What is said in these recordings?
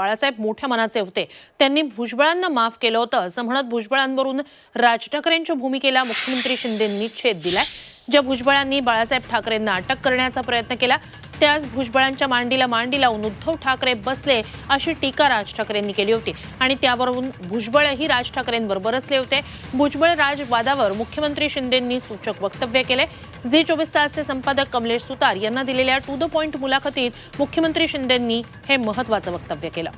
बाळासाहेब मोठ्या मनाचे होते. त्यांनी भुजबळांना माफ केलं होतं असं म्हणत भुजबळांवरून राज ठाकरेंच्या भूमिकेला मुख्यमंत्री शिंदेंनी छेद दिलाय ज्या भुजबळांनी बाळासाहेब ठाकरेंना अटक करण्याचा प्रयत्न केला. त्याच भुजबळांच्या मांडीला मांडी लावून उद्धव ठाकरे बसले अशी टीका राज ठाकरेंनी केली होती. आणि त्यावरून भुजबळही राज ठाकरेंवर बरसले होते. भुजबळ राजवादावर मुख्यमंत्री शिंदेंनी सूचक वक्तव्य केले. झी चोवीस तासचे संपादक कमलेश सुतार यांना दिलेल्या टू द पॉइंट मुलाखतीत मुख्यमंत्री शिंदेंनी हे महत्वाचं वक्तव्य केलं.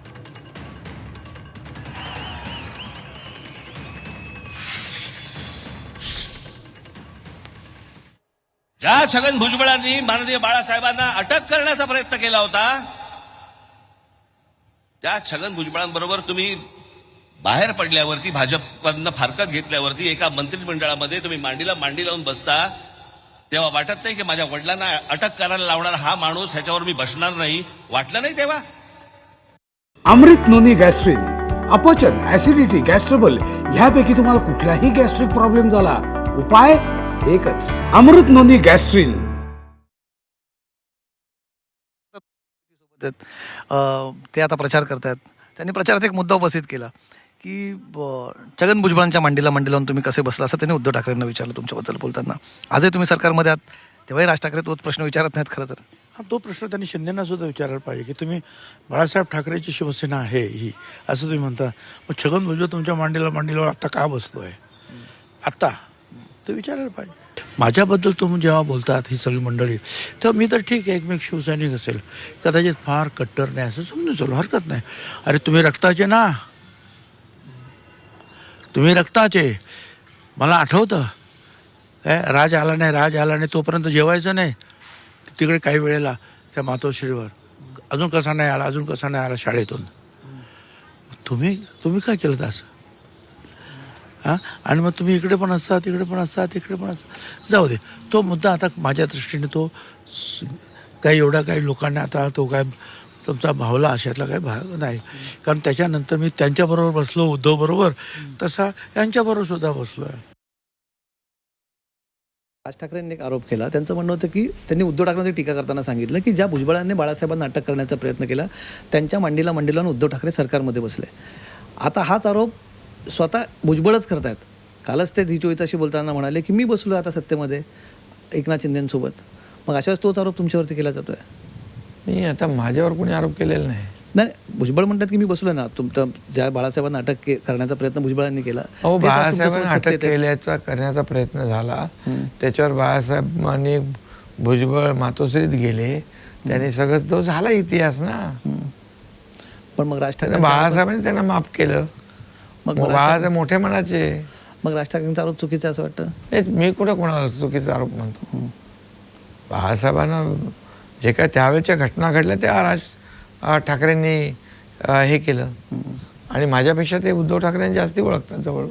ज्या छगन भुजबळांनी माननीय बाळासाहेबांना अटक करण्याचा प्रयत्न केला होता त्या छगन भुजबळांबरोबर तुम्ही बाहेर पडल्यावरती भाजपवरनं फारकत घेतल्यावरती एका मंत्रिमंडळामध्ये तुम्ही मांडीला मांडी लावून बसता तेव्हा वाटत नाही की माझ्या वडिलांना अटक करायला लावणारा हा माणूस ह्याच्यावर मी बसणार नाही. वाटलं नाही तेव्हा? अमृत नोनी गॅस्ट्रिन अपचन ऍसिडिटी गॅस्ट्रबल ह्यापैकी तुम्हाला कुठलाही गॅस्ट्रिक प्रॉब्लेम झाला. उपाय? एकच अमृत नोनी गॅस्ट्रिन. ते आता प्रचार करतात त्यांनी प्रचारात एक मुद्दा उपस्थित केला की ब, छगन भुजबळांच्या मांडीला मांडी लावून तुम्ही कसे बसला असं त्यांनी उद्धव ठाकरेंना विचारलं तुमच्याबद्दल बोलताना. आजही तुम्ही सरकारमध्ये आहात तेव्हाही राज ठाकरे तोच प्रश्न विचारत नाहीत खरं तर. हा तो प्रश्न त्यांनी शिंदेना सुद्धा विचारायला पाहिजे की तुम्ही बाळासाहेब ठाकरेची शिवसेना आहे ही असं तुम्ही म्हणता. मग छगन भुजबळ तुमच्या मांडीला मांडीला आता का बसलोय आत्ता तर विचारायला पाहिजे. माझ्याबद्दल तुम्ही जेव्हा बोलतात ही सगळी मंडळी तेव्हा मी तर ठीक आहे एकमेक शिवसैनिक असेल. कदाचित फार कट्टर नाही असं समजून चालू हरकत नाही. अरे तुम्ही रक्ताचे ना. तुम्ही रक्ताचे. मला आठवतं. काय राज आला नाही राज आला नाही तोपर्यंत जेवायचं नाही. तिकडे काही वेळेला त्या मातोश्रीवर अजून कसा नाही आला अजून कसा नाही आला शाळेतून? तुम्ही तुम्ही काय केलं असं? हां? आणि मग तुम्ही इकडे पण असता तिकडे पण असता तिकडे पण असता जाऊ दे. तो मुद्दा आता माझ्या दृष्टीने तो काही एवढा काही लोकांना आता तो काय तुमचा भावला अशातला काही भाग नाही. कारण त्याच्यानंतर मी त्यांच्याबरोबर बसलो उद्धवबरोबर तसा यांच्याबरोबर सुद्धा बसलो आहे राज ठाकरेंनी एक आरोप केला. त्यांचं म्हणणं होतं की त्यांनी उद्धव ठाकरेंची टीका करताना सांगितलं की ज्या भुजबळांनी बाळासाहेबांना अटक करण्याचा प्रयत्न केला त्यांच्या मांडीला मांडीला उद्धव ठाकरे सरकारमध्ये बसले. आता हाच आरोप स्वतः भुजबळच करतायत. कालच ते झी चोवीताशी बोलताना म्हणाले की मी बसलो आता सत्तेमध्ये एकनाथ शिंदेसोबत. मग अशा वेळेस तोच आरोप तुमच्यावरती केला जातोय? नाही आता माझ्यावर कोणी आरोप केलेला नाही. नाही भुजबळ म्हणतात की मी बसलो ना. तुमचं ज्या बाळासाहेबांना अटक के- करण्याचा प्रयत्न भुजबळांनी केला अहो बाळासाहेबांना अटक. केल्याचा करण्याचा प्रयत्न झाला. त्याच्यावर बाळासाहेबांनी भुजबळ मातोश्रीत गेले. त्याने सगळं तो झाला इतिहास ना. पण मग ठाकरे बाळासाहेबांनी त्यांना माफ केलं. मग बाळासाहेब मोठे मनाचे. मग राज ठाकरेंचा आरोप चुकीचा असं वाटतं? नाही, मी कुठं कोणाला चुकीचा आरोप म्हणतो? बाळासाहेबांना जे काय त्यावेळेच्या घटना घडल्या त्या राज ठाकरेंनी हे केलं. आणि माझ्यापेक्षा ते उद्धव ठाकरेंनी जास्ती ओळखतात जवळ